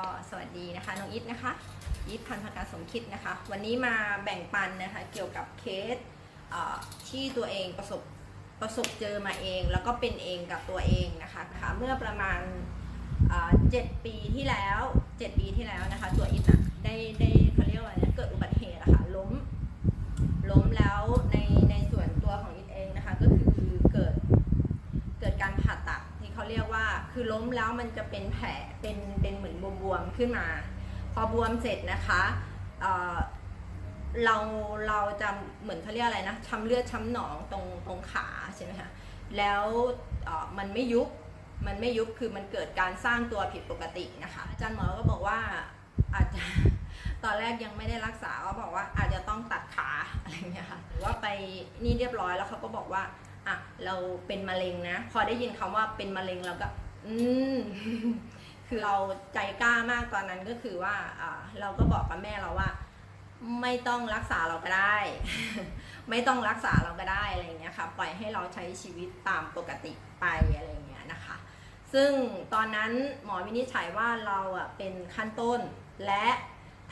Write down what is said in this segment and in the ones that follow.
ก็สวัสดีนะคะน้องอิทนะคะอิทพันธการสมคิดนะคะ วันนี้มาแบ่งปันนะคะเกี่ยวกับเคสเที่ตัวเองประสบประสบเจอมาเอง แล้วก็เป็นเองกับตัวเองนะคะคะเมื่อประมาณเจ็ดปีที่แล้วเจ็ดปีที่แล้วนะคะ ตัวอิทอะได้ได้เขา คือล้มแล้วมันจะเป็นแผลเป็นเป็นเหมือนบวมๆขึ้นมา พอบวมเสร็จนะคะเเราเราจะเหมือนเขาเรียกอะไรนะช้ำเลือดช้ำหนองตรงตรงขาใช่ไหมคะแล้วมันไม่ยุบมันไม่ยุบคือมันเกิดการสร้างตัวผิดปกตินะคะอาจารย์หมอก็บอกว่าอาจจะตอนแรกยังไม่ได้รักษาก็บอกว่าอาจจะต้องตัดขาอะไรเงี้ยค่ะหรือว่าไปนี่เรียบร้อยแล้วเขาก็บอกว่า อะเราเป็นมะเร็งนะ พอได้ยินคำว่าเป็นมะเร็งเราก็ อืมคือเราใจกล้ามากตอนนั้นก็คือว่าอ่าเราก็บอกกับแม่เราว่า ไม่ต้องรักษาเราก็ได้ ไม่ต้องรักษาเราก็ได้อะไรอย่างเงี้ยค่ะ ปล่อยให้เราใช้ชีวิตตามปกติไปอะไรอย่างเงี้ยนะคะ ซึ่งตอนนั้นหมอวินิจฉัยว่าเราอะเป็นขั้นต้น และ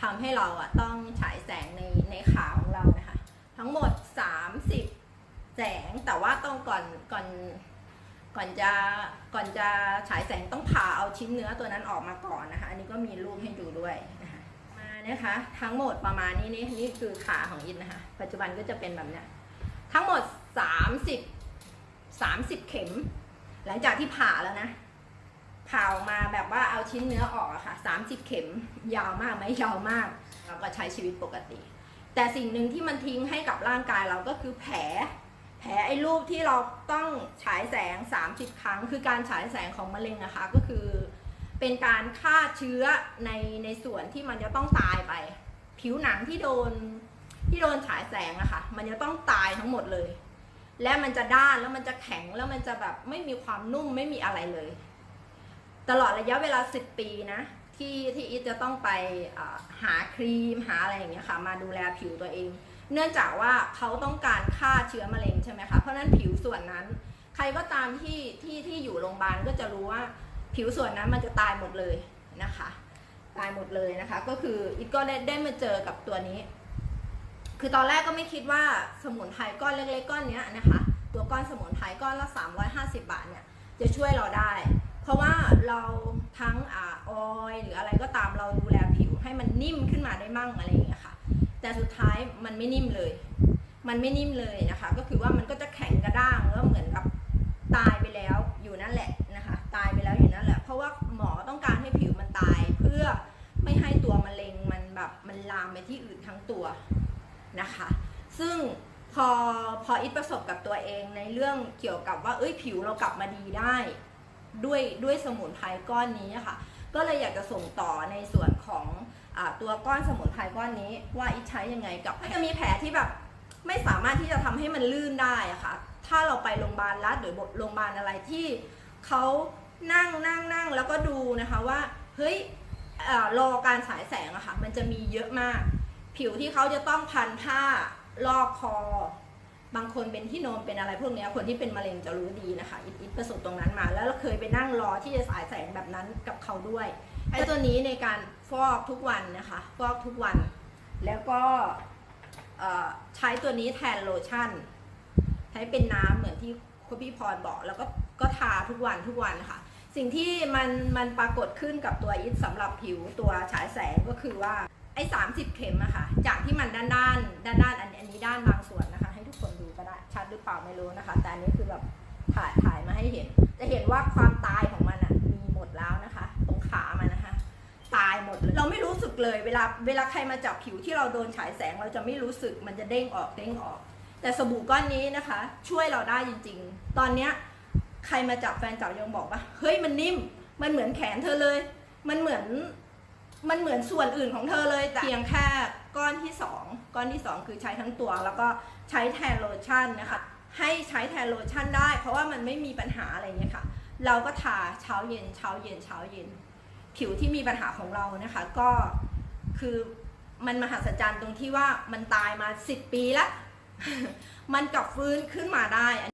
ทำให้เราอะต้องฉายแสงในในขาของเรานะคะ ทั้งหมด 30 แสงแต่ ว่าต้องก่อนก่อนก่อนจะก่อนจะฉายแสงต้องผ่าเอาชิ้นเนื้อตัวนั้นออกมาก่อนนะคะ อันนี้ก็มีรูปให้ดูด้วยนะคะมานะคะทั้งหมดประมาณนี้นี่นี่คือขาของอินนะคะ ปัจจุบันก็จะเป็นแบบเนี้ยทั้งหมด 30 30 เข็ม หลังจากที่ผ่าแล้วนะผ่าออกมาแบบว่าเอาชิ้นเนื้อออกอะค่ะ 30 เข็มยาวมากไหมยาวมากเราก็ใช้ชีวิตปกติ แต่สิ่งหนึ่งที่มันทิ้งให้กับร่างกายเราก็คือแผล แผลไอ้รูปที่เราต้องฉายแสง 30 ครั้ง คือการฉายแสงของมะเร็งนะคะ ก็คือเป็นการฆ่าเชื้อในในส่วนที่มันจะต้องตายไป ผิวหนังที่โดนที่โดนฉายแสงอะค่ะ มันจะต้องตายทั้งหมดเลย และมันจะด้านแล้วมันจะแข็งแล้วมันจะแบบไม่มีความนุ่มไม่มีอะไรเลย ตลอดระยะเวลา 10 ปีนะที่ที่อีจะต้องไปหาครีมหาอะไรอย่างเงี้ยค่ะ มาดูแลผิวตัวเอง เนื่องจากว่าเขาต้องการฆ่าเชื้อมะเร็งใช่ไหมคะเพราะฉะนั้นผิวส่วนนั้น ใครก็ตามที่ที่ที่อยู่โรงพยาบาลก็จะรู้ว่าผิวส่วนนั้นมันจะตายหมดเลยนะคะ ตายหมดเลยนะคะ ก็คืออีทก็ได้ได้มาเจอกับตัวนี้ คือตอนแรกก็ไม่คิดว่าสมุนไพรก้อนเล็กๆก้อนนี้นะคะ ตัวก้อนสมุนไพรก้อนละ 350 บาทเนี่ยจะช่วยเราได้ เพราะว่าเราทั้งอ่าออยหรืออะไรก็ตามเราดูแลผิวให้มันนิ่มขึ้นมาได้มั่งอะไรอย่างเงี้ยค่ะ แต่สุดท้ายมันไม่นิ่มเลย มันไม่นิ่มเลยนะคะ ก็คือว่ามันก็จะแข็งกระด้างแล้วเหมือนกับตายไปแล้วอยู่นั่นแหละนะคะ ตายไปแล้วอยู่นั่นแหละ เพราะว่าหมอต้องการให้ผิวมันตายเพื่อไม่ให้ตัวมะเร็งมันแบบมันลามไปที่อื่นทั้งตัวนะคะ ซึ่งพอพออิทประสบกับตัวเองในเรื่องเกี่ยวกับว่าเอ้ยผิวเรากลับมาดีได้ด้วยด้วยสมุนไพรก้อนนี้ค่ะ ก็เลยอยากจะส่งต่อในส่วนของ ตัวก้อนสมุนไพรก้อนนี้ว่าอิทใช้ยังไงกับถ้าจะมีแผลที่แบบไม่สามารถที่จะทำให้มันลื่นได้อะค่ะ ถ้าเราไปโรงพยาบาลรัฐหรือโรงพยาบาลอะไรที่เขานั่งนั่งนั่งแล้วก็ดูนะคะว่าเฮ้ยเอ่อรอการฉายแสงอะค่ะ มันจะมีเยอะมาก ผิวที่เขาจะต้องพันผ้ารอบคอ บางคนเป็นที่โนอนเป็นอะไรพวกนี้คนที่เป็นมะเร็งจะรู้ดีนะคะอิทอิประสบตรงนั้นมา แล้วเราเคยไปนั่งรอที่จะสายแสงแบบนั้นกับเขาด้วย ไอ้ตัวนี้ในการฟอกทุกวันนะคะฟอกทุกวัน แล้วก็ใช้ตัวนี้แทนโลชั่น ใช้เป็นน้ำเหมือนที่คุณพี่พรบอก แล้วก็ก็ทาทุกวันทุกวันค่ะ สิ่งที่มันมันปรากฏขึ้นกับตัวอิทสำหรับผิวตัวฉายแสงก็คือว่าไอ้สามสิบเข็มอะค่ะ จากที่มันด้านด้านด้านด้านอันนี้ด้านบางส่วนนะคะ ให้ทุกคนดูก็ได้ชัดหรือเปล่าไม่รู้นะคะ แต่อันนี้คือแบบถ่ายถ่ายมาให้เห็น จะเห็นว่าความตายของ หมดเลยเราไม่รู้สึกเลย เวลาเวลาใครมาจับผิวที่เราโดนฉายแสงเราจะไม่รู้สึกมันจะเด้งออกเด้งออก แต่สบู่ก้อนนี้นะคะ ช่วยเราได้จริง ๆ ตอนเนี้ยใครมาจับแฟนจับยังบอกว่าเฮ้ยมันนิ่ม มันเหมือนแขนเธอเลย มันเหมือนมันเหมือนส่วนอื่นของเธอเลยแต่เพียงแค่ก้อนที่สองก้อนที่สองคือใช้ทั้งตัว แล้วก็ใช้แทนโลชั่นนะคะให้ใช้แทนโลชั่นได้ เพราะว่ามันไม่มีปัญหาอะไรเงี้ยค่ะ เราก็ทาเช้าเย็นเช้าเย็นเช้าเย็น ผิวที่มีปัญหาของเรานะคะก็คือมันมหัศจรรย์ตรงที่ว่ามันตายมาสิบปีแล้ว มันกลับฟื้นขึ้นมาได้